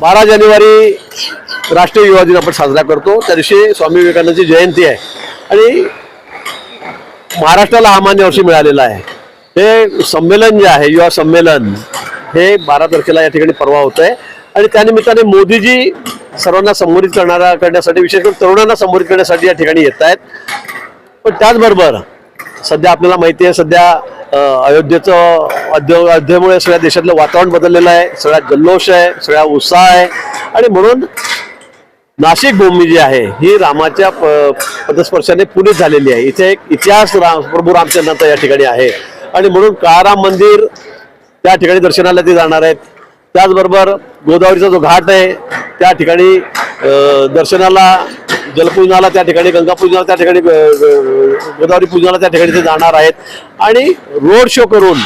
बारा जानेवारी राष्ट्रीय युवा दिन आपण साजरा करतो. त्या दिवशी स्वामी विवेकानंदची जयंती आहे. आणि महाराष्ट्राला हा मान्य वर्षी मिळालेला आहे. हे संमेलन जे आहे युवा संमेलन हे बारा तारखेला या ठिकाणी परवा होत आहे आणि त्यानिमित्ताने मोदीजी सर्वांना संबोधित करणारा करण्यासाठी विशेष करून तरुणांना संबोधित करण्यासाठी या ठिकाणी येत आहेत. पण त्याचबरोबर सध्या आपल्याला माहिती आहे सध्या अयोध्येचं अध्य अयोध्येमुळे सगळ्या देशातलं वातावरण बदललेलं आहे सगळ्या जल्लोष आहे सगळ्या उत्साह आहे. आणि म्हणून नाशिक भूमी जी आहे ही रामाच्या प- पदस्पर्शाने पुनीत झालेली आहे. इथे एक इतिहास राम प्रभू रामचंद्रांचा या ठिकाणी आहे. आणि म्हणून काळाराम मंदिर त्या ठिकाणी दर्शनाला ते जाणार आहेत. त्याचबरोबर गोदावरीचा जो घाट आहे त्या ठिकाणी दर्शनाला जलपूजनाला त्या ठिकाणी गंगापूजनाला त्या ठिकाणी गोदावरी पूजनाला त्या ठिकाणी ते जाणार आहेत. आणि रोड शो करून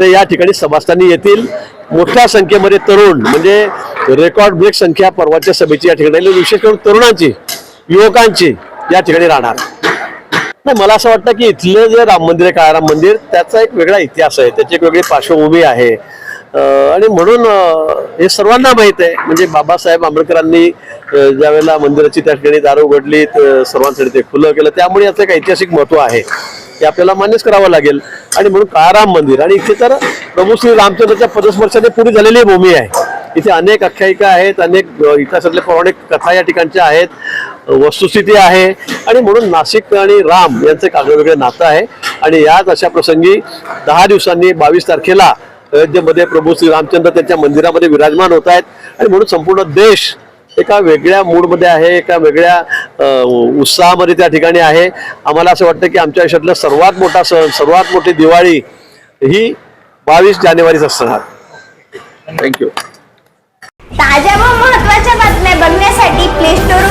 तर या ठिकाणी सभास्थानी येतील. मोठ्या संख्येमध्ये तरुण म्हणजे रेकॉर्ड ब्रेक संख्या परवाच्या सभेची या ठिकाणी विशेष करून तरुणांची युवकांची या ठिकाणी राहणार. नाही मला असं वाटतं की इथलं जे राम मंदिर आहे काळाराम मंदिर त्याचा एक वेगळा इतिहास आहे. त्याची एक वेगळी पार्श्वभूमी आहे. आणि म्हणून हे सर्वांना माहीत आहे. म्हणजे बाबासाहेब आंबेडकरांनी ज्यावेळेला मंदिराची त्या ठिकाणी दारू उघडली सर्वांसाठी ते खुलं केलं. त्यामुळे याचं एक ऐतिहासिक महत्त्व आहे. हे आपल्याला मान्यच करावं लागेल. आणि म्हणून काळाराम मंदिर. आणि इथे तर प्रभू श्री रामचंद्राच्या पदस्पर्शाने पुरी झालेली भूमी आहे. इथे अनेक आख्यायिका आहेत अनेक इतिहासातल्या पौराणिक कथा या ठिकाणच्या आहेत. वस्तुस्थिती आहे. आणि म्हणून नाशिक आणि राम यांचं एक आगळं नातं आहे. आणि याच अशा प्रसंगी दहा दिवसांनी बावीस तारखेला अयोध्येमध्ये प्रभू श्री रामचंद्र त्यांच्या मंदिरामध्ये विराजमान होत आहेत. आणि म्हणून संपूर्ण देश एका वेगळ्या मूडमध्ये आहे एका वेगळ्या उत्साहामध्ये त्या ठिकाणी आहे. आम्हाला असं वाटतं की आमच्या आयुष्यातला सर्वात मोठा सण सर्वात मोठी दिवाळी ही बावीस जानेवारीच असणार. थँक्यू ताज्या व महत्त्वाच्या बातम्या बघण्यासाठी प्ले स्टोर